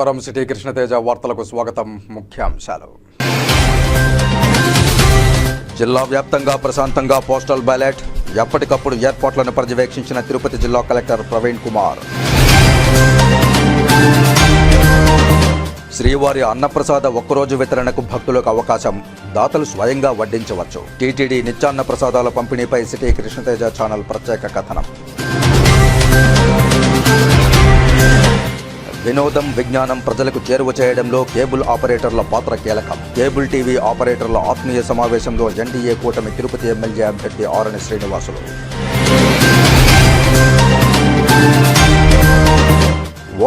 నమస్కారం. సిటీ కృష్ణతేజ వార్తలకు స్వాగతం. ముఖ్యాంశాలు. జిల్లా వ్యాప్తంగా ప్రశాంతంగా పోస్టల్ బ్యాలెట్ ఎప్పటికప్పుడు ఏర్పాట్లను పర్యవేక్షించిన తిరుపతి జిల్లా కలెక్టర్ ప్రవీణ్ కుమార్. శ్రీవారి అన్నప్రసాద ఒక్కరోజు వితరణకు భక్తులకు అవకాశం దాతలు స్వయంగా వడ్డించవచ్చు. టీటీడీ నిత్యాన్న ప్రసాదాల పంపిణీపై సిటీ కృష్ణతేజ ఛానల్ ప్రత్యేక కథనం. వినోదం విజ్ఞానం ప్రజలకు చేరువ చేయడంలో కేబుల్ ఆపరేటర్ల పాత్ర కీలకం. కేబుల్ టీవీ ఆపరేటర్ల ఆత్మీయ సమావేశంలో ఎన్డీఏ కూటమి తిరుపతి ఎమ్మెల్యే అభ్యర్థి ఆరణి శ్రీనివాసులు.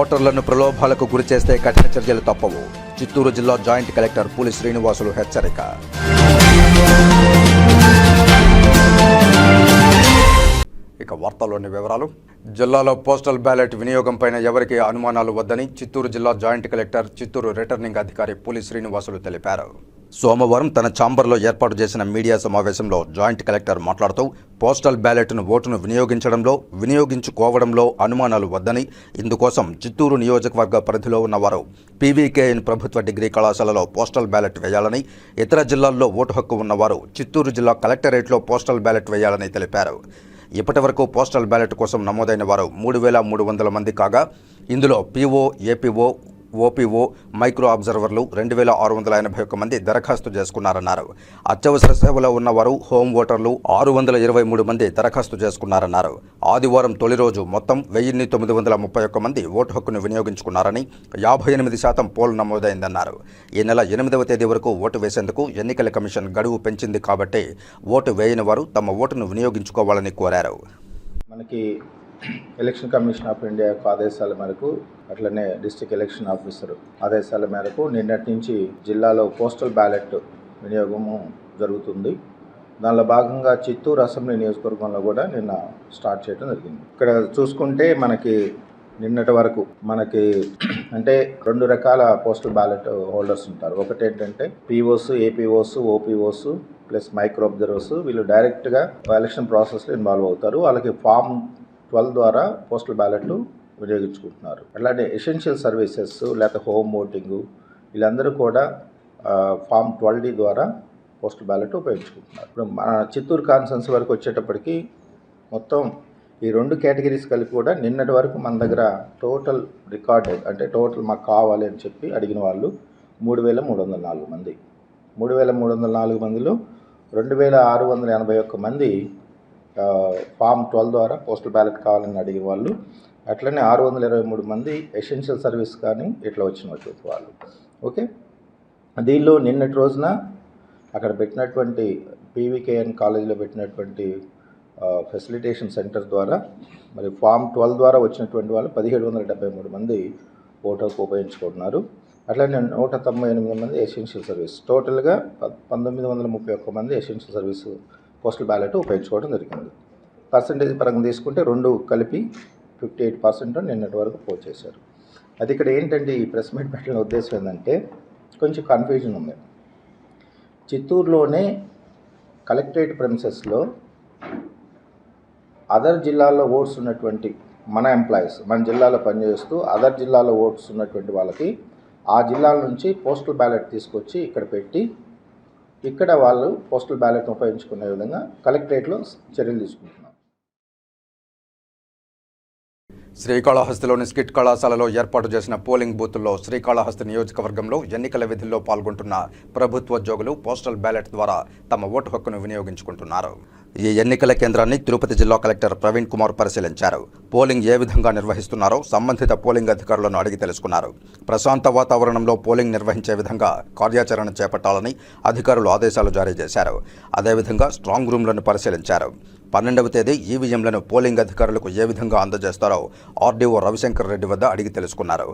ఓటర్లను ప్రలోభాలకు గురిచేస్తే కఠిన చర్యలు తప్పవు. చిత్తూరు జిల్లా జాయింట్ కలెక్టర్ పులి శ్రీనివాసులు హెచ్చరిక. ఇక వార్తల్లోని వివరాలు. జిల్లాలో పోస్టల్ బ్యాలెట్ వినియోగంపైన ఎవరికీ అనుమానాలు వద్దని చిత్తూరు జిల్లా జాయింట్ కలెక్టర్ చిత్తూరు రిటర్నింగ్ అధికారి పులి శ్రీనివాసులు తెలిపారు. సోమవారం తన ఛాంబర్లో ఏర్పాటు చేసిన మీడియా సమావేశంలో జాయింట్ కలెక్టర్ మాట్లాడుతూ పోస్టల్ బ్యాలెట్ను ఓటును వినియోగించడంలో వినియోగించుకోవడంలో అనుమానాలు వద్దని ఇందుకోసం చిత్తూరు నియోజకవర్గ పరిధిలో ఉన్నవారు పీవీకేఎన్ ప్రభుత్వ డిగ్రీ కళాశాలలో పోస్టల్ బ్యాలెట్ వేయాలని ఇతర జిల్లాల్లో ఓటు హక్కు ఉన్నవారు చిత్తూరు జిల్లా కలెక్టరేట్లో పోస్టల్ బ్యాలెట్ వేయాలని తెలిపారు. ఇప్పటి వరకు పోస్టల్ బ్యాలెట్ కోసం నమోదైన వారు మూడు వేల మూడు వందల మంది కాగా ఇందులో పీఓ ఏపీఓ ఓపీఓ మైక్రో అబ్జర్వర్లు రెండు వేల ఆరు వందల ఎనభై ఒక్క మంది దరఖాస్తు చేసుకున్నారన్నారు. అత్యవసర సేవలో ఉన్నవారు హోం ఓటర్లు ఆరు వందల ఇరవై మూడు మంది దరఖాస్తు చేసుకున్నారన్నారు. ఆదివారం తొలి రోజు మొత్తం వెయ్యిన్ని తొమ్మిది వందల ముప్పై ఒక్క మంది ఓటు హక్కును వినియోగించుకున్నారని యాభై ఎనిమిది శాతం పోల్ నమోదైందన్నారు. ఈ నెల ఎనిమిదవ తేదీ వరకు ఓటు వేసేందుకు ఎన్నికల కమిషన్ గడువు పెంచింది కాబట్టి ఓటు వేయని వారు తమ ఓటును వినియోగించుకోవాలని కోరారు. మనకి ఎలక్షన్ కమిషన్ ఆఫ్ ఇండియా యొక్క ఆదేశాల మేరకు అట్లనే డిస్టిక్ ఎలక్షన్ ఆఫీసర్ ఆదేశాల మేరకు నిన్నటి నుంచి జిల్లాలో పోస్టల్ బ్యాలెట్ వినియోగము జరుగుతుంది. దానిలో భాగంగా చిత్తూరు అసెంబ్లీ నియోజకవర్గంలో కూడా నిన్న స్టార్ట్ చేయడం జరిగింది. ఇక్కడ చూసుకుంటే మనకి నిన్నటి వరకు మనకి అంటే రెండు రకాల పోస్టల్ బ్యాలెట్ హోల్డర్స్ ఉంటారు. ఒకటి ఏంటంటే POs APOs OPOs plus micro observers వీళ్ళు డైరెక్ట్గా ఎలక్షన్ ప్రాసెస్లో ఇన్వాల్వ్ అవుతారు. వాళ్ళకి ఫామ్ ట్వెల్వ్ ద్వారా పోస్టల్ బ్యాలెట్లు వినియోగించుకుంటున్నారు. అలానే ఎసెన్షియల్ సర్వీసెస్ లేకపోతే హోమ్ ఓటింగు వీళ్ళందరూ కూడా ఫామ్ ట్వెల్వ్ డి ద్వారా పోస్టల్ బ్యాలెట్ ఉపయోగించుకుంటున్నారు. ఇప్పుడు మన చిత్తూరు కాన్సెన్స్ వరకు వచ్చేటప్పటికి మొత్తం ఈ రెండు కేటగిరీస్ కలిపి కూడా నిన్నటి వరకు మన దగ్గర టోటల్ రికార్డెడ్ అంటే టోటల్ మాకు కావాలి అని చెప్పి అడిగిన వాళ్ళు మూడు వేల మూడు వందల నాలుగు మంది. మూడు వేల మూడు వందల నాలుగు మందిలో రెండు వేల ఆరు వందల ఎనభై ఒక్క మంది ఫామ్ ట్వెల్వ్ ద్వారా పోస్టల్ బ్యాలెట్ కావాలని అడిగిన వాళ్ళు అట్లనే ఆరు వందల ఇరవై మూడు మంది ఎసెన్షియల్ సర్వీస్ కానీ ఇట్లా వచ్చినటువంటి వాళ్ళు. ఓకే? దీనిలో నిన్నటి రోజున అక్కడ పెట్టినటువంటి పీవీకేఎన్ కాలేజీలో పెట్టినటువంటి ఫెసిలిటేషన్ సెంటర్ ద్వారా మరి ఫామ్ ట్వెల్వ్ ద్వారా వచ్చినటువంటి వాళ్ళు పదిహేడు వందల డెబ్బై మూడు మంది ఓటర్కు ఉపయోగించుకుంటున్నారు. అట్లనే నూట తొంభై ఎనిమిది మంది ఎసెన్షియల్ సర్వీస్ టోటల్గా పంతొమ్మిది వందల ముప్పై ఒక్క మంది ఎసెన్షియల్ సర్వీస్ పోస్టల్ బ్యాలెట్ ఉపయోగించుకోవడం జరిగింది. పర్సంటేజ్ పరంగా తీసుకుంటే రెండు కలిపి ఫిఫ్టీ ఎయిట్ పర్సెంట్ నిన్నటి వరకు పోస్ట్ చేశారు. అది ఇక్కడ ఏంటంటే ఈ ప్రెస్ మీట్ పెట్టిన ఉద్దేశం ఏంటంటే కొంచెం కన్ఫ్యూజన్ ఉంది. చిత్తూరులోనే కలెక్టరేట్ ప్రెమిసెస్లో అదర్ జిల్లాల్లో ఓట్స్ ఉన్నటువంటి మన ఎంప్లాయీస్ మన జిల్లాలో పనిచేస్తూ అదర్ జిల్లాలో ఓట్స్ ఉన్నటువంటి వాళ్ళకి ఆ జిల్లాల నుంచి పోస్టల్ బ్యాలెట్ తీసుకొచ్చి ఇక్కడ పెట్టి ఇక్కడ వాళ్ళు పోస్టల్ బ్యాలెట్ ఉపయోగించుకునే విధంగా కలెక్టరేట్లో చర్యలు తీసుకుంటున్నారు. శ్రీకాళహస్తిలోని స్కిట్ కళాశాలలో ఏర్పాటు చేసిన పోలింగ్ బూతుల్లో శ్రీకాళహస్తి నియోజకవర్గంలో ఎన్నికల విధుల్లో పాల్గొంటున్న ప్రభుత్వోద్యోగులు పోస్టల్ బ్యాలెట్ ద్వారా తమ ఓటు హక్కును వినియోగించుకుంటున్నారు. ఈ ఎన్నికల కేంద్రాన్ని తిరుపతి జిల్లా కలెక్టర్ ప్రవీణ్ కుమార్ పరిశీలించారు. పోలింగ్ ఏ విధంగా నిర్వహిస్తున్నారో సంబంధిత పోలింగ్ అధికారులను అడిగి తెలుసుకున్నారు. ప్రశాంత వాతావరణంలో పోలింగ్ నిర్వహించే విధంగా కార్యాచరణ చేపట్టాలని అధికారులు ఆదేశాలు జారీ చేశారు. అదేవిధంగా స్ట్రాంగ్ రూమ్లను పరిశీలించారు. పన్నెండవ తేదీ ఈవీఎంలను పోలింగ్ అధికారులకు ఏ విధంగా అందజేస్తారో ఆర్డీఓ రవిశంకర్ రెడ్డి వద్ద అడిగి తెలుసుకున్నారు.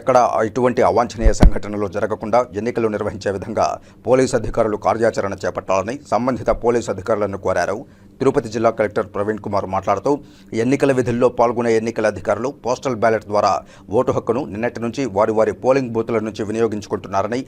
ఎక్కడ ఇటువంటి అవాంఛనీయ సంఘటనలు జరగకుండా ఎన్నికలు నిర్వహించే విధంగా పోలీసు అధికారులు కార్యాచరణ చేపట్టాలని సంబంధిత పోలీసు అధికారులను కోరారు. తిరుపతి జిల్లా కలెక్టర్ ప్రవీణ్ కుమార్ మాట్లాడుతూ ఎన్నికల విధుల్లో పాల్గొనే ఎన్నికల అధికారులు పోస్టల్ బ్యాలెట్ ద్వారా ఓటు హక్కును నిన్నటి నుంచి వారి వారి పోలింగ్ బూతుల నుంచి వినియోగించుకుంటున్నారని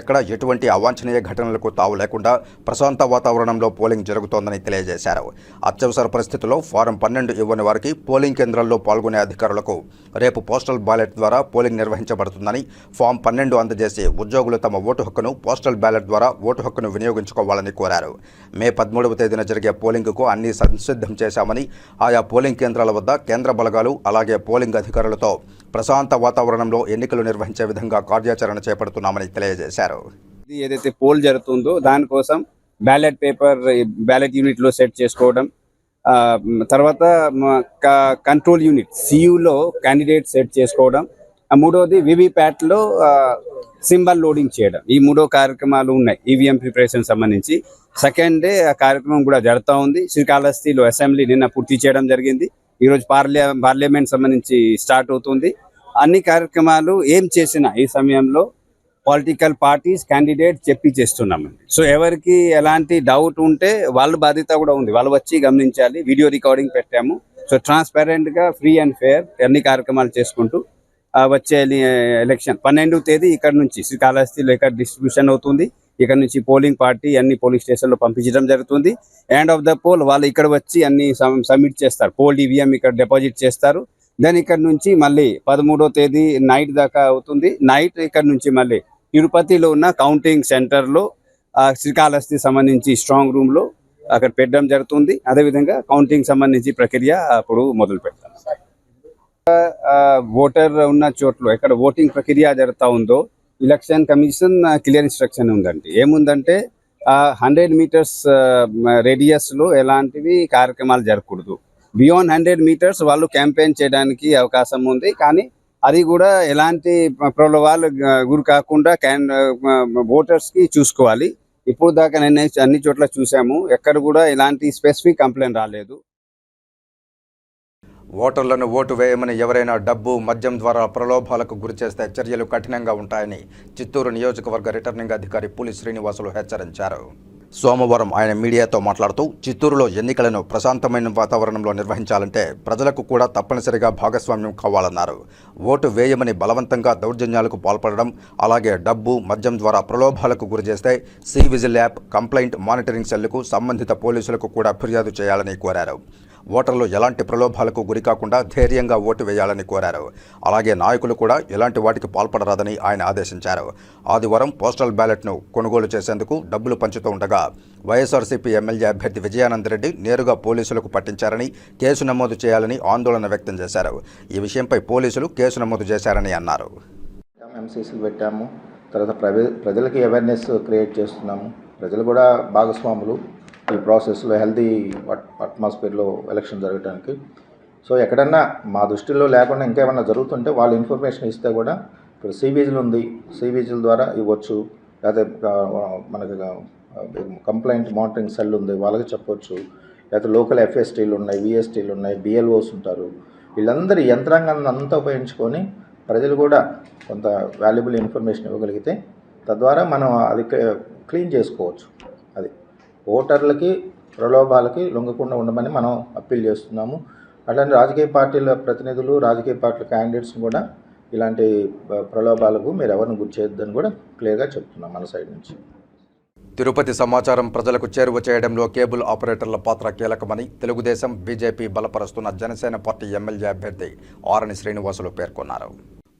ఎక్కడ ఎటువంటి అవాంఛనీయ ఘటనలకు తావు లేకుండా ప్రశాంత వాతావరణంలో పోలింగ్ జరుగుతోందని తెలియజేశారు. అత్యవసర పరిస్థితుల్లో ఫారం పన్నెండు ఇవ్వని వారికి పోలింగ్ కేంద్రాల్లో పాల్గొనే అధికారులకు రేపు పోస్టల్ బ్యాలెట్ ద్వారా పోలింగ్ నిర్వహించబడుతుందని ఫామ్ పన్నెండు అందజేసి ఉద్యోగులు తమ ఓటు హక్కును పోస్టల్ బ్యాలెట్ ద్వారా ఓటు హక్కును వినియోగించుకోవాలని కోరారు. మే పదమూడవ తేదీన జరిగే పోలింగ్కు అన్ని సంసిద్ధం చేశామని ఆయా పోలింగ్ కేంద్రాల వద్ద కేంద్ర బలగాలు అలాగే పోలింగ్ అధికారులతో ప్రశాంత వాతావరణంలో ఎన్నికలు నిర్వహించే విధంగా కార్యాచరణ చేపడుతున్నామని తెలియజేశారు. ఇది ఏదైతే పోల్ జరుగుతుందో దానికోసం బ్యాలెట్ పేపర్ బ్యాలెట్ యూనిట్లో సెట్ చేసుకోవడం తర్వాత కంట్రోల్ యూనిట్ సియులో క్యాండిడేట్ సెట్ చేసుకోవడం మూడోది వివిప్యాట్లో సింబల్ లోడింగ్ చేయడం. ఈ మూడో కార్యక్రమాలు ఉన్నాయి ఈవీఎం ప్రిపరేషన్ సంబంధించి. సెకండ్ డే ఆ కార్యక్రమం కూడా జరుగుతూ ఉంది. శ్రీకాళహస్తిలో అసెంబ్లీ నిన్న పూర్తి చేయడం జరిగింది. ఈరోజు పార్లే పార్లమెంట్ సంబంధించి స్టార్ట్ అవుతుంది. అన్ని కార్యక్రమాలు ఏం చేసినా ఈ సమయంలో పొలిటికల్ పార్టీస్ క్యాండిడేట్ చెప్పి చేస్తున్నామండి. సో ఎవరికి ఎలాంటి డౌట్ ఉంటే వాళ్ళ బాధ్యత కూడా ఉంది. వాళ్ళు వచ్చి గమనించాలి. వీడియో రికార్డింగ్ పెట్టాము. సో ట్రాన్స్పరెంట్గా ఫ్రీ అండ్ ఫేర్ అన్ని కార్యక్రమాలు చేసుకుంటూ వచ్చే ఎలక్షన్. పన్నెండు తేదీ ఇక్కడ నుంచి శ్రీకాళహస్తిలో ఇక్కడ డిస్ట్రిబ్యూషన్ అవుతుంది. ఇక్కడ నుంచి పోలింగ్ పార్టీ అన్ని పోలింగ్ స్టేషన్లో పంపించడం జరుగుతుంది. ఎండ్ ఆఫ్ ద పోల్ వాళ్ళు ఇక్కడ వచ్చి అన్ని సబ్మిట్ చేస్తారు. పోల్ ఈవీఎం ఇక్కడ డిపాజిట్ చేస్తారు. దెన్ ఇక్కడ నుంచి మళ్ళీ పదమూడో తేదీ నైట్ దాకా అవుతుంది. నైట్ ఇక్కడ నుంచి మళ్ళీ తిరుపతిలో ఉన్న కౌంటింగ్ సెంటర్లో శ్రీకాళహస్తి సంబంధించి స్ట్రాంగ్ రూమ్లో అక్కడ పెట్టడం జరుగుతుంది. అదేవిధంగా కౌంటింగ్ సంబంధించి ప్రక్రియ అప్పుడు మొదలు పెడతాం సార్ ఓటర్ ఉన్న చోట్ల ఎక్కడ ఓటింగ్ ప్రక్రియ జరుగుతూ ఉందో ఎలక్షన్ కమిషన్ క్లియర్ ఇన్స్ట్రక్షన్ ఉందండి. ఏముందంటే హండ్రెడ్ మీటర్స్ రేడియస్లో ఎలాంటివి కార్యక్రమాలు జరగకూడదు. బియాండ్ హండ్రెడ్ మీటర్స్ వాళ్ళు క్యాంపెయిన్ చేయడానికి అవకాశం ఉంది కానీ అది కూడా ఎలాంటి ప్రలోభాలు గురి కాకుండా క్యాన్ ఓటర్స్కి చూసుకోవాలి. ఇప్పుడు దాకా నేను అన్ని చోట్ల చూసాము ఎక్కడ కూడా ఎలాంటి స్పెసిఫిక్ కంప్లైంట్ రాలేదు. ఓటర్లను ఓటు వేయమని ఎవరైనా డబ్బు మద్యం ద్వారా ప్రలోభాలకు గురిచేస్తే చర్యలు కఠినంగా ఉంటాయని చిత్తూరు నియోజకవర్గ రిటర్నింగ్ అధికారి పులి శ్రీనివాసులు హెచ్చరించారు. సోమవారం ఆయన మీడియాతో మాట్లాడుతూ చిత్తూరులో ఎన్నికలను ప్రశాంతమైన వాతావరణంలో నిర్వహించాలంటే ప్రజలకు కూడా తప్పనిసరిగా భాగస్వామ్యం కావాలన్నారు. ఓటు వేయమని బలవంతంగా దౌర్జన్యాలకు పాల్పడడం అలాగే డబ్బు మద్యం ద్వారా ప్రలోభాలకు గురిచేస్తే C vigil app complaint monitoring సెల్కు సంబంధిత పోలీసులకు కూడా ఫిర్యాదు చేయాలని కోరారు. ఓటర్లు ఎలాంటి ప్రలోభాలకు గురికాకుండా ధైర్యంగా ఓటు వేయాలని కోరారు. అలాగే నాయకులు కూడా ఎలాంటి వాటికి పాల్పడరాదని ఆయన ఆదేశించారు. ఆదివారం పోస్టల్ బ్యాలెట్ను కొనుగోలు చేసేందుకు డబ్బులు పంచుతూ ఉండగా వైఎస్ఆర్సీపీ ఎమ్మెల్యే అభ్యర్థి విజయానందరెడ్డి నేరుగా పోలీసులకు పట్టించారని కేసు నమోదు చేయాలని ఆందోళన వ్యక్తం చేశారు. ఈ విషయంపై పోలీసులు కేసు నమోదు చేశారని అన్నారు. ఎంసీసీలు పెట్టాము. తర్వాత ప్రజలకి అవేర్నెస్ క్రియేట్ చేస్తున్నాము. ప్రజలు కూడా భాగస్వాములు. ఈ ప్రాసెస్లో హెల్తీ అట్మాస్ఫియర్లో ఎలక్షన్ జరగడానికి సో ఎక్కడన్నా మా దృష్టిలో లేకుండా ఇంకేమన్నా జరుగుతుంటే వాళ్ళు ఇన్ఫర్మేషన్ ఇస్తే కూడా ఇప్పుడు సివిజిల్ ఉంది. సివిజిల్ ద్వారా ఇవ్వచ్చు. లేకపోతే మనకి కంప్లైంట్ మానిటరింగ్ సెల్ ఉంది. వాళ్ళకి చెప్పొచ్చు. లేకపోతే లోకల్ ఎఫ్ఎస్టీలు ఉన్నాయి విఎస్టీలు ఉన్నాయి బిఎల్ఓస్ ఉంటారు. వీళ్ళందరి యంత్రాంగాన్ని అంతా ఉపయోగించుకొని ప్రజలు కూడా కొంత వాల్యుబుల్ ఇన్ఫర్మేషన్ ఇవ్వగలిగితే తద్వారా మనం అది క్లీ- క్లీన్ చేసుకోవచ్చు. ఓటర్లకి ప్రలోభాలకి లొంగకుండా ఉండమని మనం అప్పీల్ చేస్తున్నాము. అట్లాంటి రాజకీయ పార్టీల ప్రతినిధులు రాజకీయ పార్టీల క్యాండిడేట్స్ని కూడా ఇలాంటి ప్రలోభాలకు మీరు ఎవరిని గురి చేయొద్దని కూడా క్లియర్గా చెప్తున్నాం మన సైడ్ నుంచి. తిరుపతి సమాచారం ప్రజలకు చేరువ చేయడంలో కేబుల్ ఆపరేటర్ల పాత్ర కీలకమని తెలుగుదేశం బీజేపీ బలపరుస్తున్న జనసేన పార్టీ ఎమ్మెల్యే అభ్యర్థి ఆరణి శ్రీనివాసులు పేర్కొన్నారు.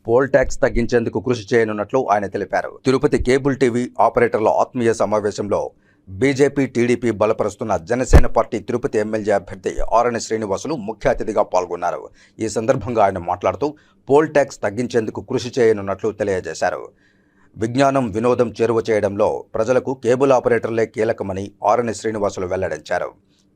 పోల్ ట్యాక్స్ తగ్గించేందుకు కృషి చేయనున్నట్లు ఆయన తెలిపారు. తిరుపతి కేబుల్ టీవీ ఆపరేటర్ల ఆత్మీయ సమావేశంలో బీజేపీ టీడీపీ బలపరుస్తున్న జనసేన పార్టీ తిరుపతి ఎమ్మెల్యే అభ్యర్థి ఆరణి శ్రీనివాసులు ముఖ్య అతిథిగా పాల్గొన్నారు. ఈ సందర్భంగా ఆయన మాట్లాడుతూ పోల్ ట్యాక్స్ తగ్గించేందుకు కృషి చేయనున్నట్లు తెలియజేశారు. విజ్ఞానం వినోదం చేరువ చేయడంలో ప్రజలకు కేబుల్ ఆపరేటర్లే కీలకమని ఆరణి శ్రీనివాసులు వెల్లడించారు.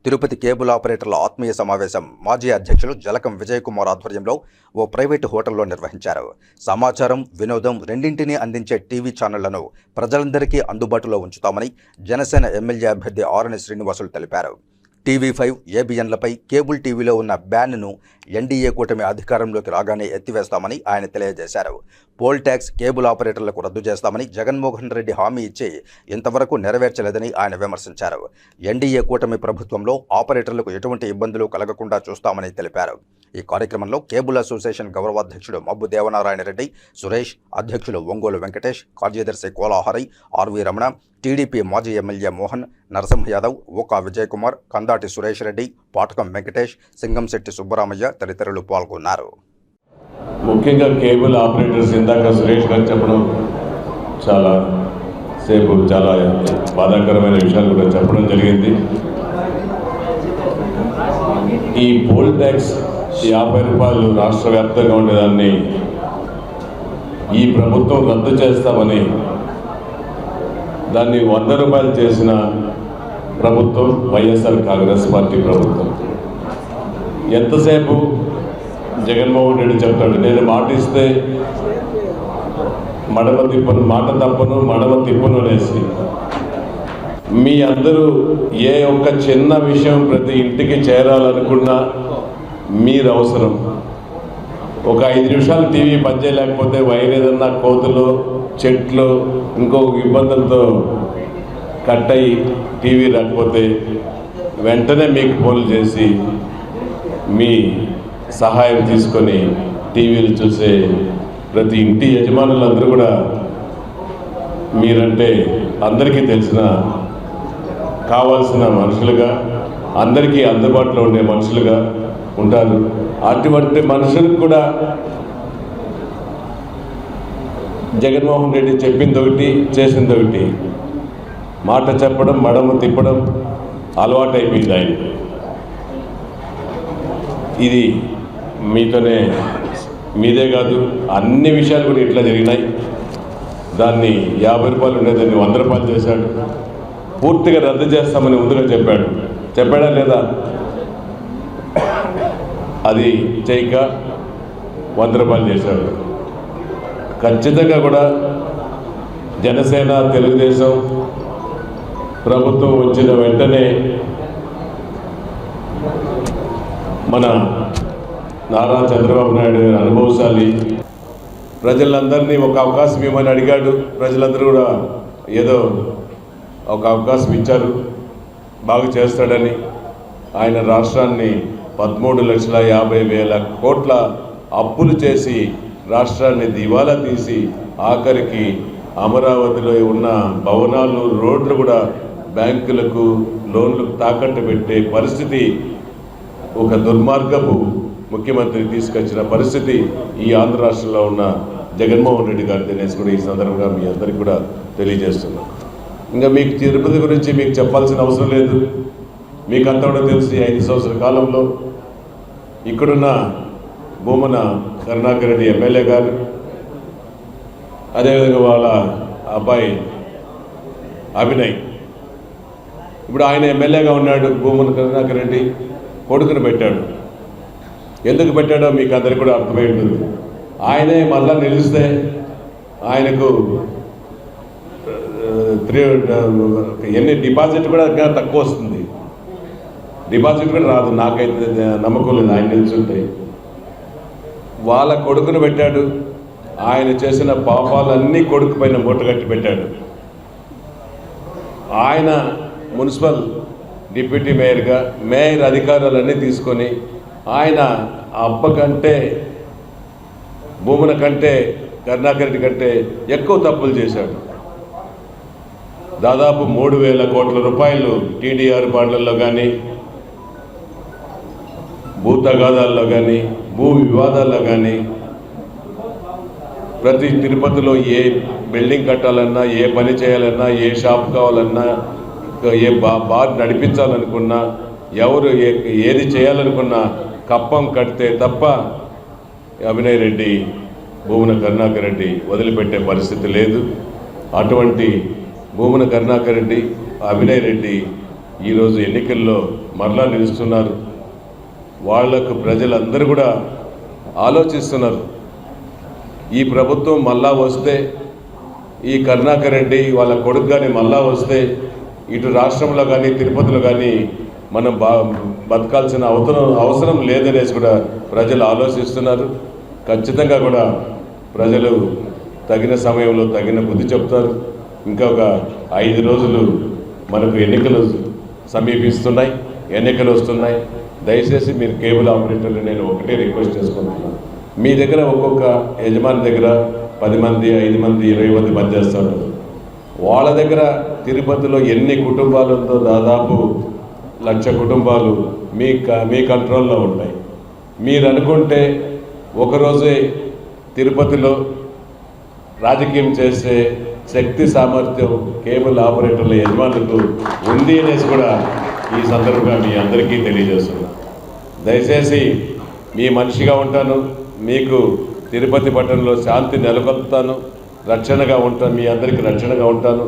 తిరుపతి కేబుల్ ఆపరేటర్ల ఆత్మీయ సమావేశం మాజీ అధ్యక్షులు జలకం విజయకుమార్ ఆధ్వర్యంలో ఓ ప్రైవేటు హోటల్లో నిర్వహించారు. సమాచారం వినోదం రెండింటినీ అందించే టీవీ ఛానళ్ళను ప్రజలందరికీ అందుబాటులో ఉంచుతామని జనసేన ఎమ్మెల్యే అభ్యర్థి ఆరణి శ్రీనివాసులు తెలిపారు. టీవీ ఫైవ్ ఏబిఎన్లపై కేబుల్ టీవీలో ఉన్న బ్యాన్ను ఎన్డీఏ కూటమి అధికారంలోకి రాగానే ఎత్తివేస్తామని ఆయన తెలియజేశారు. పోల్ ట్యాక్స్ కేబుల్ ఆపరేటర్లకు రద్దు చేస్తామని జగన్మోహన్ రెడ్డి హామీ ఇచ్చి ఇంతవరకు నెరవేర్చలేదని ఆయన విమర్శించారు. ఎన్డీఏ కూటమి ప్రభుత్వంలో ఆపరేటర్లకు ఎటువంటి ఇబ్బందులు కలగకుండా చూస్తామని తెలిపారు. ఈ కార్యక్రమంలో కేబుల్ అసోసియేషన్ గౌరవాధ్యక్షుడు మబ్బు దేవనారాయణ రెడ్డి సురేష్ అధ్యక్షులు ఒంగోలు వెంకటేష్ కార్యదర్శి Kolahari R V Ramana TDP మాజీ ఎమ్మెల్యే మోహన్ నరసింహ యాదవ్ ఓకా విజయకుమార్ కందాటి సురేష్ రెడ్డి పాటకం వెంకటేష్ సింగంశెట్టి సుబ్బరామయ్య తదితరులు పాల్గొన్నారు. ముఖ్యంగా కేబుల్ ఆపరేటర్స్ ఇందాక సురేష్ గారు చెప్పడం చాలా సేపు చాలా బాధాకరమైన విషయాలు కూడా చెప్పడం జరిగింది. ఈ పోల్ ట్యాక్స్ యాభై రూపాయలు రాష్ట్ర వ్యాప్తంగా ఉండేదాన్ని ఈ ప్రభుత్వం రద్దు చేస్తామని దాన్ని వంద రూపాయలు చేసిన ప్రభుత్వం వైఎస్ఆర్ కాంగ్రెస్ పార్టీ ప్రభుత్వం. ఎంతసేపు జగన్మోహన్ రెడ్డి చెప్తాడు నేను మాట ఇస్తే మడమ తిప్పను మాట తప్పను మడమ తిప్పను అనేసి. మీ అందరూ ఏ ఒక్క చిన్న విషయం ప్రతి ఇంటికి చేరాలనుకున్నా మీరు అవసరం ఒక ఐదు నిమిషాలు టీవీ పనిచేయలేకపోతే వైర్ ఏదన్నా కోతులు చెట్లు ఇంకో ఇబ్బందులతో కట్ అయ్యి టీవీ రాకపోతే వెంటనే మీకు ఫోన్ చేసి మీ సహాయం తీసుకొని టీవీలు చూసే ప్రతి ఇంటి యజమానులందరూ కూడా మీరంటే అందరికీ తెలిసిన కావాల్సిన మనుషులుగా అందరికీ అందుబాటులో ఉండే మనుషులుగా ఉంటారు అటువంటి మనుషులకు కూడా జగన్మోహన్ రెడ్డి చెప్పింది ఒకటి చేసింది ఒకటి. మాట చెప్పడం మడము తిప్పడం అలవాటైపోయింది ఆయన. ఇది మీతోనే మీదే కాదు అన్ని విషయాలు కూడా ఇట్లా జరిగినాయి. దాన్ని యాభై రూపాయలు ఉండేదాన్ని వంద రూపాయలు చేశాడు. పూర్తిగా రద్దు చేస్తామని ముందుగా చెప్పాడు. చెప్పాడా లేదా? అది చేయక వంద రూపాయలు చేశాడు. ఖచ్చితంగా కూడా జనసేన తెలుగుదేశం ప్రభుత్వం వచ్చిన వెంటనే మన నారా చంద్రబాబు నాయుడు గారి అనుభవశాలి ప్రజలందరినీ ఒక అవకాశం ఇవ్వమని అడిగాడు. ప్రజలందరూ కూడా ఏదో ఒక అవకాశం ఇచ్చారు. బాగు చేస్తాడని ఆయన రాష్ట్రాన్ని పదమూడు లక్షల యాభై వేల కోట్ల అప్పులు చేసి రాష్ట్రాన్ని దివాలా తీసి ఆఖరికి అమరావతిలో ఉన్న భవనాలు రోడ్లు కూడా బ్యాంకులకు లోన్లు తాకట్టు పెట్టే పరిస్థితి ఒక దుర్మార్గపు ముఖ్యమంత్రి తీసుకొచ్చిన పరిస్థితి ఈ ఆంధ్ర రాష్ట్రంలో ఉన్న జగన్మోహన్ రెడ్డి గారు తెలియసి కూడా ఈ సందర్భంగా మీ అందరికీ కూడా తెలియజేస్తున్నాం. ఇంకా మీకు తిరుపతి గురించి మీకు చెప్పాల్సిన అవసరం లేదు. మీకు అంతా కూడా తెలిసి ఐదు సంవత్సరాల కాలంలో. ఇక్కడున్న భూమన కరుణాకర్ రెడ్డి ఎమ్మెల్యే గారు అదేవిధంగా వాళ్ళ అబ్బాయి అభినయ్. ఇప్పుడు ఆయన ఎమ్మెల్యేగా ఉన్నాడు భూమన కరుణాకర్ రెడ్డి కొడుకును పెట్టాడు. ఎందుకు పెట్టాడో మీకు అందరికి కూడా అర్థమై ఉంటుంది ఆయనే మళ్ళా నిలిస్తే ఆయనకు త్రీ ఎన్ని డిపాజిట్ కూడా తక్కువ వస్తుంది. డిపాజిట్ కూడా రాదు. నాకైతే నమ్మకం లేదు. ఆయన తెలుసుంటే వాళ్ళ కొడుకును పెట్టాడు. ఆయన చేసిన పాపాలన్నీ కొడుకు పైన మూటగట్టి పెట్టాడు. ఆయన మున్సిపల్ డిప్యూటీ మేయర్గా మేయర్ అధికారాలన్నీ తీసుకొని ఆయన అబ్బ కంటే భూముల కంటే కరుణాకర్ రెడ్డి కంటే ఎక్కువ తప్పులు చేశాడు. దాదాపు మూడు వేల కోట్ల రూపాయలు టీడీఆర్ బాండ్లలో కానీ భూ తగాదాల్లో కానీ భూ వివాదాల్లో కానీ ప్రతి తిరుపతిలో ఏ బిల్డింగ్ కట్టాలన్నా ఏ పని చేయాలన్నా ఏ షాప్ కావాలన్నా ఏ బా బార్ నడిపించాలనుకున్నా ఎవరు ఏ ఏది చేయాలనుకున్నా కప్పం కడితే తప్ప అభినయ్ రెడ్డి భూమన కరుణాకర్ రెడ్డి వదిలిపెట్టే పరిస్థితి లేదు. అటువంటి భూమన కరుణాకర్ రెడ్డి అభినయ్ రెడ్డి ఈరోజు ఎన్నికల్లో మరలా నిలుస్తున్నారు. వాళ్ళకు ప్రజలందరూ కూడా ఆలోచిస్తున్నారు. ఈ ప్రభుత్వం మళ్ళా వస్తే ఈ కరుణాకర్ రెడ్డి వాళ్ళ కొడుకు కానీ మళ్ళా వస్తే ఇటు రాష్ట్రంలో కానీ తిరుపతిలో కానీ మనం బా బతకాల్సిన అవసరం అవసరం లేదనేసి కూడా ప్రజలు ఆలోచిస్తున్నారు. ఖచ్చితంగా కూడా ప్రజలు తగిన సమయంలో తగిన బుద్ధి చెప్తారు. ఇంకా ఒక ఐదు రోజులు మనకు ఎన్నికలు సమీపిస్తున్నాయి. ఎన్నికలు వస్తున్నాయి. దయచేసి మీరు కేబుల్ ఆపరేటర్లు నేను ఒకటే రిక్వెస్ట్ చేసుకుంటున్నాను. మీ దగ్గర ఒక్కొక్క యజమాని దగ్గర పది మంది ఐదు మంది ఇరవై మంది పనిచేస్తారు వాళ్ళ దగ్గర తిరుపతిలో ఎన్ని కుటుంబాలతో దాదాపు లక్ష కుటుంబాలు మీ క- మీ కంట్రోల్లో ఉన్నాయి మీరు అనుకుంటే ఒకరోజే తిరుపతిలో రాజకీయం చేసే శక్తి సామర్థ్యం కేబుల్ ఆపరేటర్ల యజమానులకు ఉంది అనేసి కూడా ఈ సందర్భంగా మీ అందరికీ తెలియజేస్తున్నాను. దయచేసి మీ మనిషిగా ఉంటాను మీకు తిరుపతి పట్టణంలో శాంతి నెలకొల్పుతాను రక్షణగా ఉంటాను మీ అందరికీ రక్షణగా ఉంటాను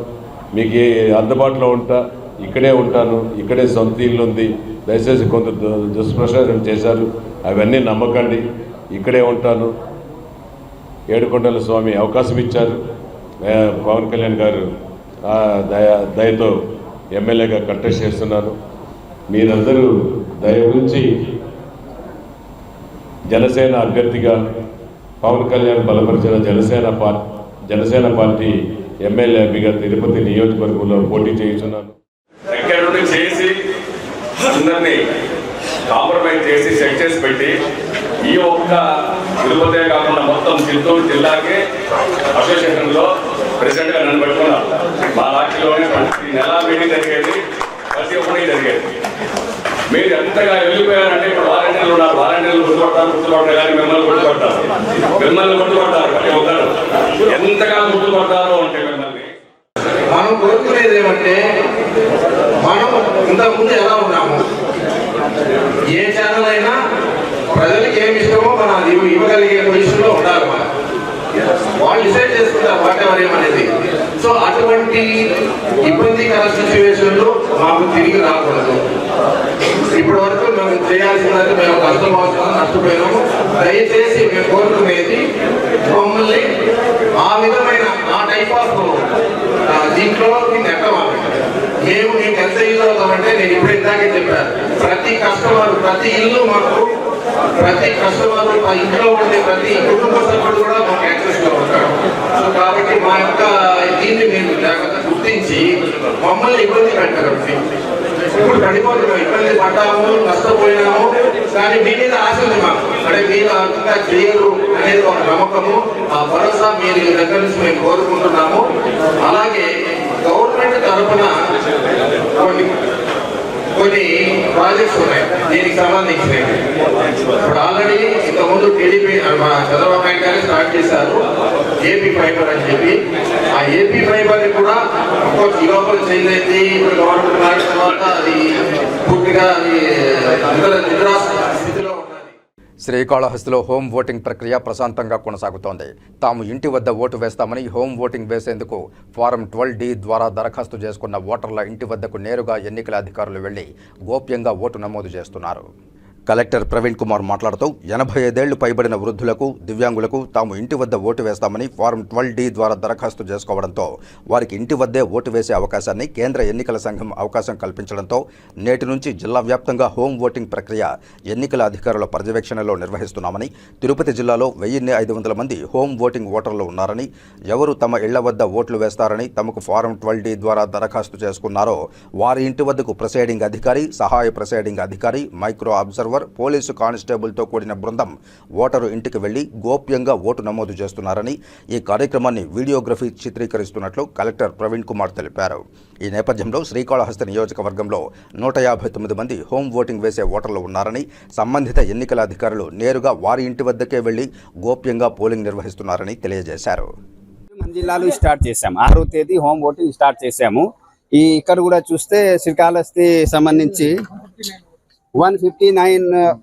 మీకు ఏ అందుబాటులో ఉంటా ఇక్కడే ఉంటాను ఇక్కడే సొంత ఇల్లు ఉంది. దయచేసి కొంత దు- దుష్ప్రచారం చేశారు అవన్నీ నమ్మకండి ఇక్కడే ఉంటాను. ఏడుకొండల స్వామి అవకాశం ఇచ్చారు. పవన్ కళ్యాణ్ గారు ఆ, దయ దయతో ఎమ్మెల్యేగా కంటెస్ట్ చేస్తున్నాను మీరందరూ దయ ఉంచి జనసేన అభ్యర్థిగా పవన్ కళ్యాణ్ బలపరిచిన Janasena party Janasena party MLA అభ్యర్థిగా తిరుపతి నియోజకవర్గంలో పోటీ చేస్తున్నాను దగ్గర చేసి అందరినీ కాంప్రమైజ్ చేసి సెట్ చేసి పెట్టి ఈ ఒక్క తిరుపతే కాకుండా మొత్తం చిత్తూరు జిల్లాకే అసోసియేషన్లో ప్రెసిడెంట్గా నన్ను పెట్టుకున్నాను మా రాష్ట్రంలోనే ప్రతి నెల మీటింగ్ జరిగేది ప్రతి ఒక్కటి జరిగేది. మీరు ఎంతగా వెళ్ళిపోయారంటే ఇప్పుడు వాలంటీర్లు ఉన్నారు. వాలంటీర్లు గుర్తుపడతారు గుర్తుపడతారు. కానీ మిమ్మల్ని గుర్తుపడతారు. మిమ్మల్ని గుర్తుపడతారు. ప్రతి ఒక్కరు. ఎంతగా గుర్తుపడతారు అంటే మిమ్మల్ని. మనం కోరుకునేది ఏమంటే మనం ఇంతకుముందు ఎలా ఉన్నాము? ఏ ఛానల్ అయినా ప్రజలకు ఏమి ఇష్టమో మనం అది ఇవ్వగలిగే పొజిషన్లో ఉండాలి మనం. వాళ్ళు డిసైడ్ చేసుకుంటారు వాట్ ఎవర్ ఏమనేది సో అటువంటి ఇబ్బందికర సిచ్యువేషన్లో మాకు తిరిగి రాకూడదు. ఇప్పటి వరకు మేము చేయాల్సినది మేము కష్టమవుతున్నాం నష్టపోయినాము. దయచేసి మేము కోరుకునేది మమ్మల్ని ఆ విధమైన ఆ టైప్ ఆఫ్ దీంట్లో నెట్టవాలి మేము మీకు ఎంత ఇల్లు అవుతామంటే నేను ఇప్పుడు ఇందాకే చెప్పాను. ప్రతి కస్టమర్ ప్రతి ఇల్లు మాకు ప్రతి కస్టమర్ మా ఇంట్లో ఉండే ప్రతి కుటుంబ సభ్యుడు కూడా మాకు యాక్సెస్లో ఉంటాడు. సో కాబట్టి మా యొక్క దీన్ని మేము జాగ్రత్త గుర్తించి మమ్మల్ని ఇబ్బంది పెట్టగలం ఇప్పుడు పడిపోతున్నాం ఇబ్బంది పడ్డాము నష్టపోయినాము. కానీ మీ మీద ఆశ ఉంది మాకు. అంటే మీరు అంతగా చేయరు అనేది ఒక నమ్మకము. ఆ భరోసా మీరు దగ్గర నుంచి మేము కోరుకుంటున్నాము. అలాగే గవర్నమెంట్ తరఫున కొన్ని కొన్ని ప్రాజెక్ట్స్ ఉన్నాయి. దీనికి సంబంధించినవి. ఇప్పుడు ఆల్రెడీ ఇంతకుముందు టీడీపీ మన చంద్రబాబు నాయుడు గారు స్టార్ట్ చేశారు. ఏపీ ఫైబర్ అని చెప్పి. ఆ ఏపీ ఫైబర్ కూడా అఫ్కోర్స్ ఈ లోపల అయింది. ఇప్పుడు గవర్నమెంట్ మారిన తర్వాత అది పూర్తిగా అది నిద్ర నిద్రా శ్రీకాళహస్తిలో హోం ఓటింగ్ ప్రక్రియ ప్రశాంతంగా కొనసాగుతోంది. తాము ఇంటి వద్ద ఓటు వేస్తామని హోం ఓటింగ్ వేసేందుకు ఫారం ట్వెల్వ్ డి ద్వారా దరఖాస్తు చేసుకున్న ఓటర్ల ఇంటి వద్దకు నేరుగా ఎన్నికల అధికారులు వెళ్ళి గోప్యంగా ఓటు నమోదు చేస్తున్నారు. కలెక్టర్ ప్రవీణ్ కుమార్ మాట్లాడుతూ ఎనభై ఐదేళ్ళు పైబడిన వృద్ధులకు దివ్యాంగులకు తాము ఇంటి వద్ద ఓటు వేస్తామని ఫారం ట్వెల్వ్ డి ద్వారా దరఖాస్తు చేసుకోవడంతో వారికి ఇంటి వద్దే ఓటు వేసే అవకాశాన్ని కేంద్ర ఎన్నికల సంఘం అవకాశం కల్పించడంతో నేటి నుంచి జిల్లా వ్యాప్తంగా హోం ఓటింగ్ ప్రక్రియ ఎన్నికల అధికారుల పర్యవేక్షణలో నిర్వహిస్తున్నామని తిరుపతి జిల్లాలో వెయ్యిన్ని ఐదు వందల మంది హోం ఓటింగ్ ఓటర్లు ఉన్నారని ఎవరు తమ ఇళ్ళ వద్ద ఓట్లు వేస్తారని తమకు ఫారం ట్వెల్వ్ డి ద్వారా దరఖాస్తు చేసుకున్నారో వారి ఇంటి వద్దకు ప్రొసైడింగ్ అధికారి సహాయ ప్రొసైడింగ్ అధికారి మైక్రో అబ్జర్వర్ పోలీసు కానిస్టేబుల్తో కూడిన బృందం ఓటరు ఇంటికి వెళ్ళి గోప్యంగా ఓటు నమోదు చేస్తున్నారని ఈ కార్యక్రమాన్ని వీడియోగ్రఫీ చిత్రీకరిస్తున్నట్లు కలెక్టర్ ప్రవీణ్ కుమార్ తెలిపారు. ఈ నేపథ్యంలో శ్రీకాళహస్తి నియోజకవర్గంలో నూట యాభై తొమ్మిది మంది హోమ్ ఓటింగ్ వేసే ఓటర్లు ఉన్నారని సంబంధిత ఎన్నికల అధికారులు నేరుగా వారి ఇంటి వద్దకే వెళ్ళి గోప్యంగా పోలింగ్ నిర్వహిస్తున్నారని తెలియజేశారు. మన జిల్లాలో స్టార్ట్ చేశాము ఆరో తేదీ హోమ్ ఓటింగ్ స్టార్ట్ చేశాము. ఈ ఇక్కడ కూడా చూస్తే శ్రీకాళహస్తి సంబంధించి one fifty nine uh,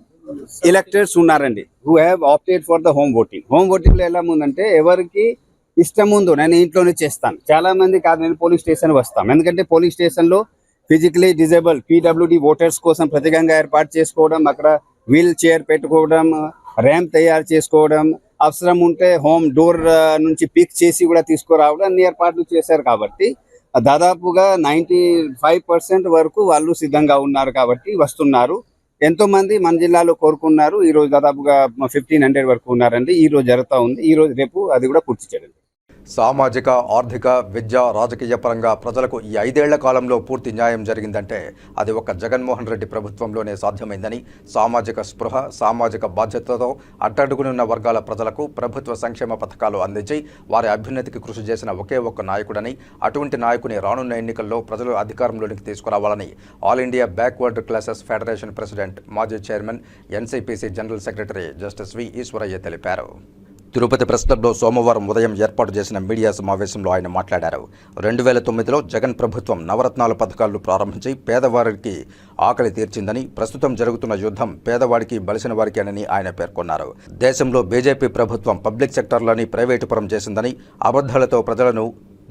electors ఉన్నారండి. Who have opted for the home voting home ఓటింగ్లో ఎలా ఉందంటే ఎవరికి ఇష్టం ఉందో నేను ఇంట్లోనే చేస్తాను. చాలా మంది కాదు నేను పోలీస్ స్టేషన్ వస్తాం ఎందుకంటే పోలీస్ స్టేషన్లో ఫిజికలీ డిజేబుల్ పీడబ్ల్యూడి ఓటర్స్ కోసం ప్రత్యేకంగా ఏర్పాటు చేసుకోవడం అక్కడ వీల్ చైర్ పెట్టుకోవడం ర్యాంప్ తయారు చేసుకోవడం అవసరం ఉంటే హోమ్ డోర్ uh, నుంచి పిక్ చేసి కూడా తీసుకురావడం అన్ని ఏర్పాట్లు చేశారు కాబట్టి దాదాపుగా నైంటీ ఫైవ్ పర్సెంట్ వరకు వాళ్ళు సిద్ధంగా ఉన్నారు కాబట్టి వస్తున్నారు. ఎంతో మంది మన జిల్లాలో కోరుకున్నారు. ఈ రోజు దాదాపుగా ఫిఫ్టీన్ హండ్రెడ్ వరకు ఉన్నారండి. ఈ రోజు జరుగుతూ ఉంది. ఈ రోజు రేపు అది కూడా పూర్తి చేయండి. సామాజిక ఆర్థిక విద్య రాజకీయ పరంగా ప్రజలకు ఈ ఐదేళ్ళ కాలంలో పూర్తి న్యాయం జరిగిందంటే అది ఒక జగన్మోహన్ రెడ్డి ప్రభుత్వంలోనే సాధ్యమైందని సామాజిక స్పృహ సామాజిక బాధ్యతతో అట్టడుగునున్న వర్గాల ప్రజలకు ప్రభుత్వ సంక్షేమ పథకాలు అందించి వారి అభ్యున్నతికి కృషి చేసిన ఒకే ఒక్క నాయకుడని అటువంటి నాయకుని రానున్న ఎన్నికల్లో ప్రజలు అధికారంలోనికి తీసుకురావాలని all India backward classes federation president మాజీ chairman NCPC general secretary justice V Eswaraiah తెలిపారు. తిరుపతి ప్రెస్ క్లబ్లో సోమవారం ఉదయం ఏర్పాటు చేసిన మీడియా సమావేశంలో ఆయన మాట్లాడారు. రెండు వేల తొమ్మిదిలో జగన్ ప్రభుత్వం నవరత్నాల పథకాలు ప్రారంభించి పేదవారికి ఆకలి తీర్చిందని ప్రస్తుతం జరుగుతున్న యుద్ధం పేదవాడికి బలిసిన వారికేనని ఆయన పేర్కొన్నారు. దేశంలో బీజేపీ ప్రభుత్వం పబ్లిక్ సెక్టార్లని ప్రైవేటు పరం చేసిందని అబద్ధాలతో ప్రజలను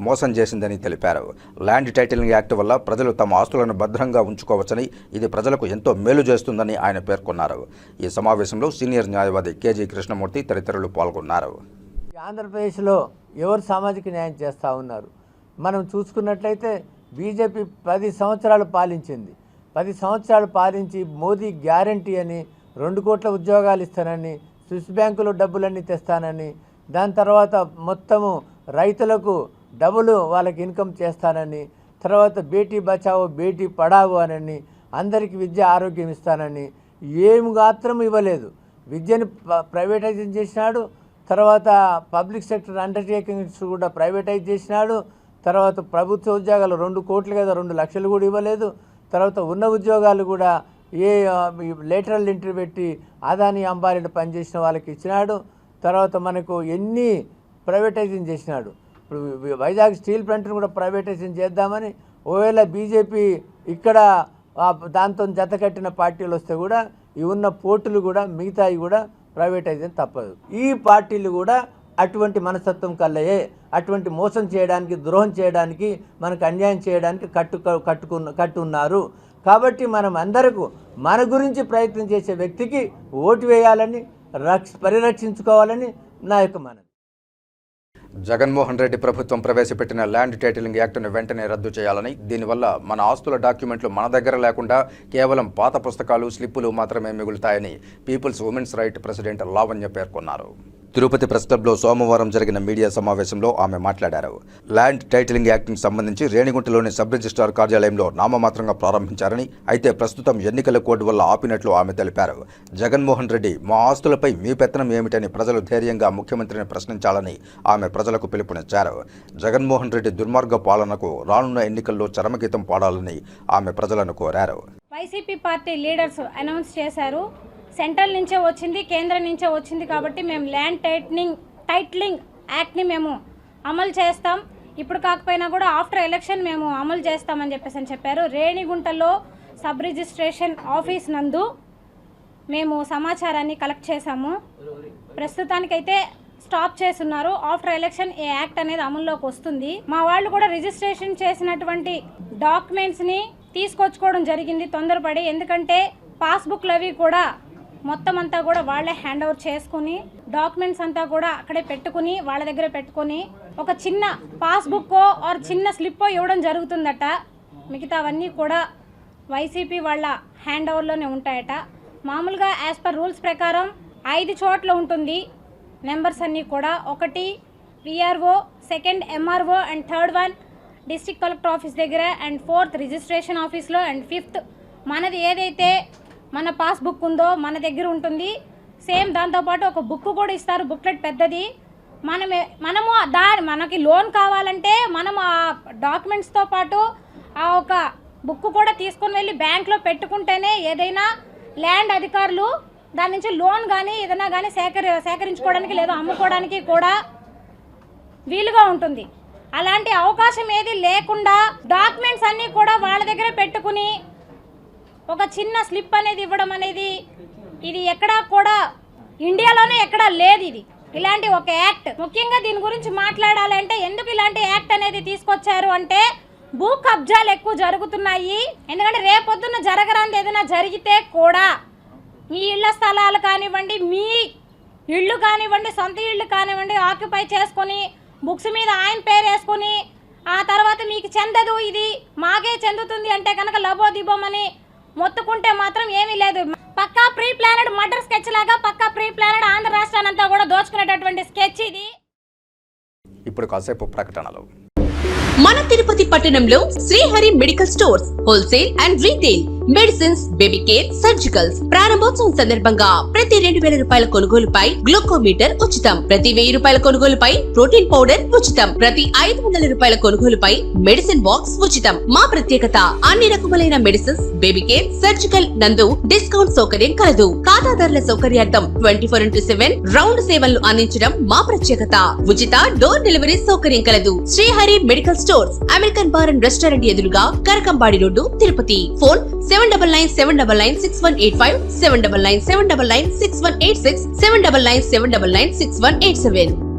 మోసం చేసిందని తెలిపారు. ల్యాండ్ టైటిలింగ్ యాక్ట్ వల్ల ప్రజలు తమ ఆస్తులను భద్రంగా ఉంచుకోవచ్చని ఇది ప్రజలకు ఎంతో మేలు చేస్తుందని ఆయన పేర్కొన్నారు. ఈ సమావేశంలో సీనియర్ న్యాయవాది కేజీ కృష్ణమూర్తి తదితరులు పాల్గొన్నారు. ఆంధ్రప్రదేశ్లో ఎవరు సామాజిక న్యాయం చేస్తూ ఉన్నారు? మనం చూసుకున్నట్లయితే బీజేపీ పది సంవత్సరాలు పాలించింది. పది సంవత్సరాలు పాలించి మోదీ గ్యారంటీ అని రెండు కోట్ల ఉద్యోగాలు ఇస్తానని స్విస్ బ్యాంకులో డబ్బులన్నీ తెస్తానని దాని తర్వాత మొత్తము రైతులకు డబుల్ వాళ్ళకి ఇన్కమ్ చేస్తానని తర్వాత బేటీ బచావో బేటీ పడావో అని అందరికీ విద్య ఆరోగ్యం ఇస్తానని ఏమి మాత్రం ఇవ్వలేదు. విద్యను ప్రైవేటైజేషన్ చేసినాడు తర్వాత పబ్లిక్ సెక్టర్ అండర్టేకింగ్స్ కూడా ప్రైవేటైజ్ చేసినాడు తర్వాత ప్రభుత్వ ఉద్యోగాలు రెండు కోట్లు కదా రెండు లక్షలు కూడా ఇవ్వలేదు తర్వాత ఉన్న ఉద్యోగాలు కూడా ఏ లేటరల్ ఎంట్రీ పెట్టి అదాని అంబారీలు పనిచేసిన వాళ్ళకి ఇచ్చినాడు తర్వాత మనకు ఎన్ని ప్రైవేటైజింగ్ చేసినాడు. ఇప్పుడు వైజాగ్ స్టీల్ ప్లాంట్ను కూడా ప్రైవేటైజేషన్ చేద్దామని ఒకవేళ బీజేపీ ఇక్కడ దాంతో జతకట్టిన పార్టీలు వస్తే కూడా ఈ ఉన్న పోర్టులు కూడా మిగతాయి కూడా ప్రైవేటైజేషన్ తప్పదు. ఈ పార్టీలు కూడా అటువంటి మనస్తత్వం కల్లయే అటువంటి మోసం చేయడానికి ద్రోహం చేయడానికి మనకు అన్యాయం చేయడానికి కట్టు కట్టుకున్న కట్టున్నారు. కాబట్టి మనం అందరకు మన గురించి ప్రయత్నం చేసే వ్యక్తికి ఓటు వేయాలని రక్ష పరిరక్షించుకోవాలని నా యొక్క జగన్మోహన్ రెడ్డి ప్రభుత్వం ప్రవేశపెట్టిన ల్యాండ్ టైటిలింగ్ యాక్టును వెంటనే రద్దు చేయాలని దీనివల్ల మన ఆస్తుల డాక్యుమెంట్లు మన దగ్గర లేకుండా కేవలం పాత పుస్తకాలు స్లిప్పులు మాత్రమే మిగులుతాయని people's women's right president Lavanya పేర్కొన్నారు. తిరుపతి ప్రెస్ క్లబ్లో సోమవారం జరిగిన మీడియా సమావేశంలో ఆమె మాట్లాడారు. ల్యాండ్ టైటిలింగ్ యాక్ట్కి సంబంధించి రేణిగుంటలోని సబ్ రిజిస్ట్రార్ కార్యాలయంలో నామమాత్రంగా ప్రారంభించారని అయితే ప్రస్తుతం ఎన్నికల కోడ్ వల్ల ఆపినట్లు ఆమె తెలిపారు. జగన్మోహన్ రెడ్డి మా ఆస్తులపై మీ పెత్తనం ఏమిటని ప్రజలు ధైర్యంగా ముఖ్యమంత్రిని ప్రశ్నించాలని ఆమె ప్రజలకు పిలుపునిచ్చారు. జగన్మోహన్ రెడ్డి దుర్మార్గ పాలనకు రానున్న ఎన్నికల్లో చరమగీతం పాడాలని ఆమె ప్రజలను కోరారు. వైసీపీ పార్టీ లీడర్స్ అనౌన్స్ చేశారు. సెంట్రల్ నుంచే వచ్చింది కేంద్రం నుంచే వచ్చింది కాబట్టి మేము ల్యాండ్ టైట్నింగ్ టైట్లింగ్ యాక్ట్ని మేము అమలు చేస్తాం. ఇప్పుడు కాకపోయినా కూడా ఆఫ్టర్ ఎలక్షన్ మేము అమలు చేస్తామని చెప్పేసి అని చెప్పారు. రేణిగుంటలో సబ్ రిజిస్ట్రేషన్ ఆఫీస్ నందు మేము సమాచారాన్ని కలెక్ట్ చేశాము. ప్రస్తుతానికైతే స్టాప్ చేస్తున్నారు. ఆఫ్టర్ ఎలక్షన్ ఈ యాక్ట్ అనేది అమల్లోకి వస్తుంది. మా వాళ్ళు కూడా రిజిస్ట్రేషన్ చేసినటువంటి డాక్యుమెంట్స్ని తీసుకొచ్చుకోవడం జరిగింది తొందరపడి. ఎందుకంటే పాస్బుక్లు అవి కూడా మొత్తం అంతా కూడా వాళ్ళే హ్యాండ్ ఓవర్ చేసుకుని డాక్యుమెంట్స్ అంతా కూడా అక్కడే పెట్టుకుని వాళ్ళ దగ్గర పెట్టుకుని ఒక చిన్న పాస్బుక్కో ఆర్ చిన్న స్లిప్పో ఇవ్వడం జరుగుతుందట. మిగతావన్నీ కూడా వైసీపీ వాళ్ళ హ్యాండ్ ఓవర్లోనే ఉంటాయట. మామూలుగా యాజ్ పర్ రూల్స్ ప్రకారం ఐదు చోట్ల ఉంటుంది నెంబర్స్ అన్నీ కూడా. ఒకటి VRO second MRO and third one district collector office దగ్గర అండ్ ఫోర్త్ రిజిస్ట్రేషన్ ఆఫీస్లో అండ్ ఫిఫ్త్ మనది ఏదైతే మన పాస్బుక్ ఉందో మన దగ్గర ఉంటుంది. సేమ్ దాంతోపాటు ఒక బుక్ కూడా ఇస్తారు. బుక్లెట్ పెద్దది. మనమే మనము దాని మనకి లోన్ కావాలంటే మనం ఆ డాక్యుమెంట్స్తో పాటు ఆ ఒక బుక్ కూడా తీసుకొని వెళ్ళి బ్యాంక్లో పెట్టుకుంటేనే ఏదైనా ల్యాండ్ అధికారులు దాని నుంచి లోన్ కానీ ఏదైనా కానీ సేకరి సేకరించుకోవడానికి లేదా అమ్ముకోవడానికి కూడా వీలుగా ఉంటుంది. అలాంటి అవకాశం ఏది లేకుండా డాక్యుమెంట్స్ అన్నీ కూడా వాళ్ళ దగ్గర పెట్టుకుని ఒక చిన్న స్లిప్ అనేది ఇవ్వడం అనేది ఇది ఎక్కడా కూడా ఇండియాలోనే ఎక్కడా లేదు ఇది. ఇలాంటి ఒక యాక్ట్. ముఖ్యంగా దీని గురించి మాట్లాడాలంటే ఎందుకు ఇలాంటి యాక్ట్ అనేది తీసుకొచ్చారు అంటే భూ కబ్జాలు ఎక్కువ జరుగుతున్నాయి. ఎందుకంటే రేపొద్దున జరగరాంది ఏదైనా జరిగితే కూడా మీ ఇళ్ళ స్థలాలు కానివ్వండి మీ ఇళ్ళు కానివ్వండి సొంత ఇళ్ళు కానివ్వండి ఆక్యుపై చేసుకొని బుక్స్ మీద ఆయన పేరు వేసుకొని ఆ తర్వాత మీకు చెందదు ఇది మాకే చెందుతుంది అంటే కనుక లబోదిబోమని మొత్తుకుంటే మాత్రం ఏమీ లేదు. పక్కా ప్రీ ప్లానెడ్ మర్డర్ స్కెచ్ లాగా పక్కా ప్రీ ప్లానెడ్ ఆంధ్ర రాష్ట్రానంతా కూడా దోచుకునేటటువంటి స్కెచ్ ఇది. ఇప్పుడు కాసేపు ప్రకటనలు. మన తిరుపతి పట్టణంలో Srihari medical stores wholesale and retail. Medicines baby care surgicals ప్రారంభోత్సవం సందర్భంగా ప్రతి రెండు వేల రూపాయల కొనుగోలుపై గ్లూకోమీటర్ ఉచితం. ప్రతి వెయ్యి రూపాయల కొనుగోలుపై ప్రోటీన్ పౌడర్ ఉచితం. ప్రతి ఐదు వందల రూపాయల కొనుగోలుపై మెడిసిన్ బాక్స్ ఉచితం. మా ప్రత్యేకత అన్ని రకములైన మెడిసిన్స్ బేబీ కేర్ సర్జికల్ నందు డిస్కౌంట్ సౌకర్యం కలదు. ఖాతాదారుల సౌకర్యార్థం twenty four into seven round సేవలను అందించడం మా ప్రత్యేకత. ఉచిత డోర్ డెలివరీ సౌకర్యం కలదు. Srihari medical stores American bar and restaurant ఎదురుగా Karakambadi road Tirupati. Phone seven double nine seven double nine six one eight five seven double nine seven double nine six one eight six seven double nine seven double nine six one eight seven